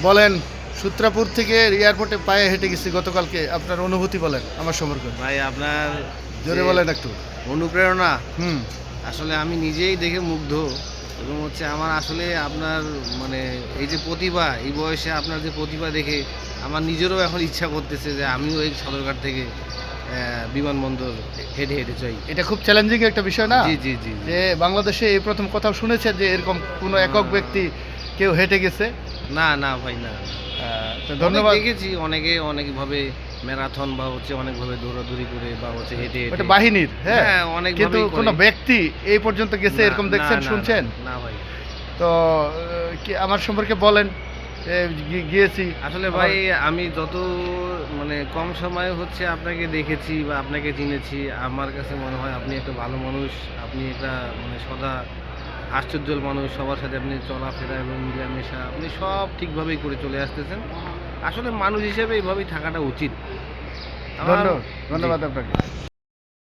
বলেন সূত্রাপুর থেকে এয়ারপোর্টে পায়ে হেঁটে গেছি গতকালকে। আপনার অনুভূতি বলেন আমার সম্পর্কে। ভাই আপনার জোরে বলেন একটু। অনুপ্রেরণা হুম। আসলে আমি নিজেই দেখে মুগ্ধ এবং হচ্ছে আমার আসলে আপনার মানে এই যে প্রতিভা এই বয়সে আপনার যে প্রতিভা দেখে আমার নিজেরও এখন ইচ্ছা করতেছে যে আমিও এই সদরঘাট থেকে বিমানবন্দর হেঁটে হেঁটে চাই এটা খুব চ্যালেঞ্জিং একটা বিষয় না? জি জি জি জি। যে বাংলাদেশে এই প্রথম কথা শুনেছে যে এরকম কোনো একক ব্যক্তি কেউ হেঁটে গেছে? না না ভাই না। তো ধন্যবাদ। দেখেছি অনেকে অনেকভাবে ম্যারাথন বা হচ্ছে অনেকভাবে দৌড়াদৌড়ি করে বা হচ্ছে হেঁটে হেঁটে। বাহিনীর হ্যাঁ? হ্যাঁ, অনেকভাবেই কিন্তু। কোনো ব্যক্তি এই পর্যন্ত গেছে এরকম দেখছেন শুনছেন? না ভাই। তো কি আমার সম্পর্কে বলেন গিয়েছি। আসলে ভাই আমি যত মানে কম সময়ে হচ্ছে আপনাকে দেখেছি বা আপনাকে চিনেছি আমার কাছে মনে হয় আপনি একটা ভালো মানুষ আপনি একটা মানে সদা আশ্চর্যল মানুষ সবার সাথে আপনি চলাফেরা এবং মিলামেশা আপনি সব ঠিকভাবেই করে চলে আসতেছেন। আসলে মানুষ হিসেবে এইভাবেই থাকাটা উচিত। ধন্যবাদ আপনাকে।